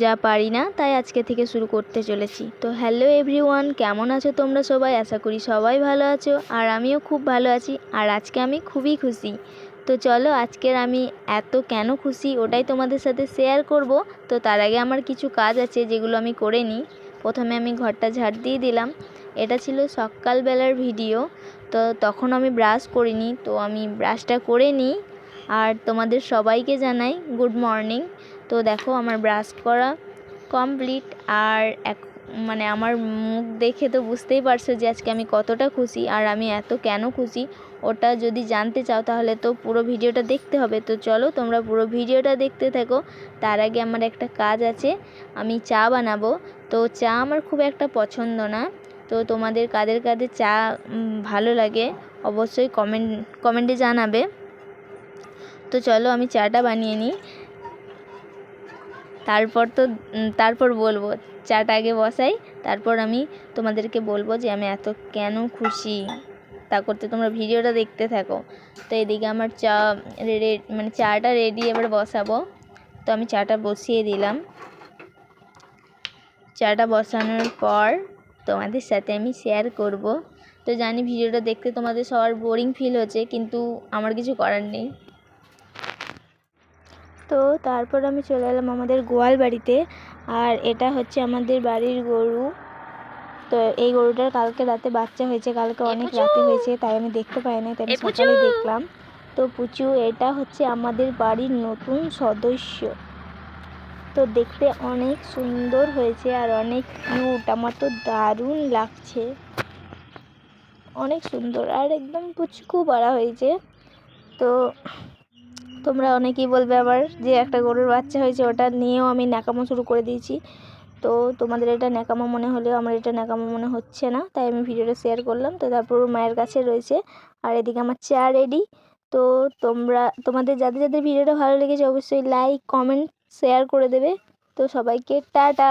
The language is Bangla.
যা পারি না, তাই আজকে থেকে শুরু করতে চলেছি। তো হ্যালো এভরিওয়ান কেমন আছো তোমরা সবাই? আশা করি সবাই ভালো আছো আর আমিও খুব ভালো আছি আর আজকে আমি খুবই খুশি। তো চলো আজকের আমি এত কেন খুশি ওটাই তোমাদের সাথে শেয়ার করব। তো তার আগে আমার কিছু কাজ আছে যেগুলো আমি করে নিই। প্রথমে আমি ঘরটা ঝাড় দিয়ে দিলাম। এটা ছিল সকালবেলার ভিডিও। তো তখন আমি ব্রাশ করিনি, তো আমি ব্রাশটা করে নিই। আর তোমাদের সবাইকে জানাই গুড মর্নিং তো দেখো আমার ব্রাশ করা কমপ্লিট আর এক মানে আমার মুখ দেখে তো বুঝতেই পারছ যে আজকে আমি কতটা খুশি আর আমি এত কেন খুশি। ওটা যদি জানতে চাও তাহলে তো পুরো ভিডিওটা দেখতে হবে। তো চলো তোমরা পুরো ভিডিওটা দেখতে থাকো। তার আগে আমার একটা কাজ আছে, আমি চা বানাবো। তো চা আমার খুব একটা পছন্দ না। তো তোমাদের কাদের কাদের চা ভালো লাগে অবশ্যই কমেন্ট কমেন্টে জানাবে। তো চলো আমি চাটা বানিয়ে নিই। তারপর তো তারপর বলব চাটা আগে বসাই, তারপর আমি তোমাদেরকে বলব যে আমি এত কেন খুশি? তা করতে তোমরা ভিডিওটা দেখতে থাকো। তো এদিকে আমার চা রেডি মানে চাটা রেডি এবার বসাবো। তো আমি চাটা বসিয়ে দিলাম। চাটা বসানোর পর তোমাদের সাথে আমি শেয়ার করব। তো জানি ভিডিওটা দেখতে তোমাদের সবার বোরিং ফিল হচ্ছে, কিন্তু আমার কিছু করার নেই। তো তারপর আমি চলে এলাম আমাদের গোয়াল বাড়িতে। আর এটা হচ্ছে আমাদের বাড়ির গরু। তো এই গরুটার কালকে রাতে বাচ্চা হয়েছে কালকে অনেক রাতে হয়েছে তাই আমি দেখতে পাই না তাই আমি সকালে দেখলাম। তো পুচু এটা হচ্ছে আমাদের বাড়ির নতুন সদস্য। তো দেখতে অনেক সুন্দর হয়েছে আর অনেক কিউট আমার তো দারুণ লাগছে। অনেক সুন্দর আর একদম পুচকু বাড়া হয়েছে। তো তোমরা অনেকেই বলবে আবার যে একটা গরুর বাচ্চা হয়েছে, ওটা নিয়েও আমি ন্যাকামো শুরু করে দিয়েছি। তো তোমাদের এটা ন্যাকামো মনে হলেও আমার এটা ন্যাকামো মনে হচ্ছে না, তাই আমি ভিডিওটা শেয়ার করলাম। তো তারপর মায়ের কাছে রয়েছে, আর এদিকে আমার চা রেডি তো তোমরা, তোমাদের যাদের যাদের ভিডিওটা ভালো লেগেছে অবশ্যই লাইক কমেন্ট শেয়ার করে দেবে। তো সবাইকে টাটা!